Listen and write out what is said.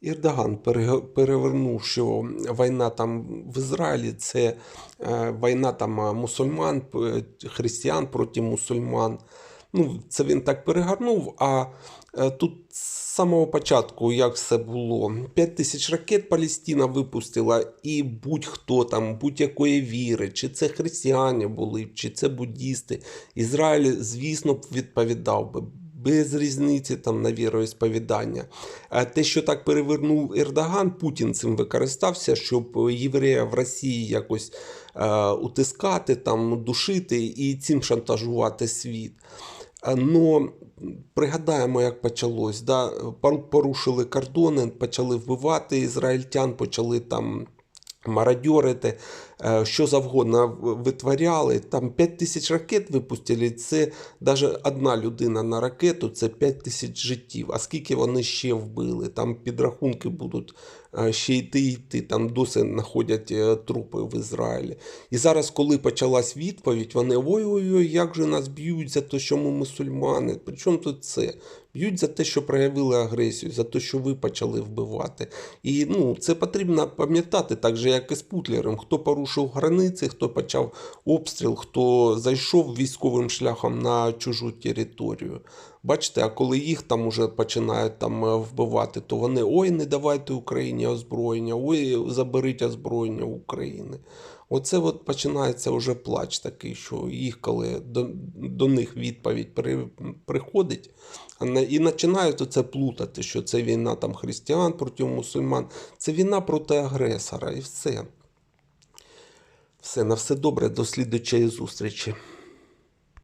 Ірдоган перег- перевернув, що війна там в Ізраїлі це е, війна там е, мусульман, християн проти мусульман. Ну, це він так перегорнув. А е, тут з самого початку, як все було, 5 тисяч ракет Палестина випустила, і будь-хто там, будь-якої віри, чи це християни були, чи це буддісти, Ізраїль, звісно, відповідав би. Без різниці там на віроісповідання. Те, що так перевернув Ердоган, Путін цим використався, щоб єврея в Росії якось е, утискати, там, душити і цим шантажувати світ. Но пригадаємо, як почалось. Да? Порушили кордони, почали вбивати ізраїльтян, почали там мародьорити, що завгодно витворяли. Там 5 тисяч ракет випустили. Це навіть одна людина на ракету це 5 тисяч життів. А скільки вони ще вбили? Там підрахунки будуть е, ще йти йти. Там досі знаходять е, трупи в Ізраїлі. І зараз, коли почалась відповідь, вони ой-ой-ой, як же нас б'ють за те, що ми мусульмани. Причому тут це? Б'ють за те, що проявили агресію, за те, що ви почали вбивати. І ну, це потрібно пам'ятати, так же, як і з Путлером. Хто порушив границі, хто почав обстріл, хто зайшов військовим шляхом на чужу територію. Бачите, а коли їх там уже починають там е, вбивати, то вони ой, не давайте Україні озброєння, ой, заберіть озброєння України. Оце от починається вже плач такий, що їх, коли до, до них відповідь приходить, і починають це плутати, що це війна там християн проти мусульман, це війна проти агресора і все. Все, на все добре, до слідчої зустрічі.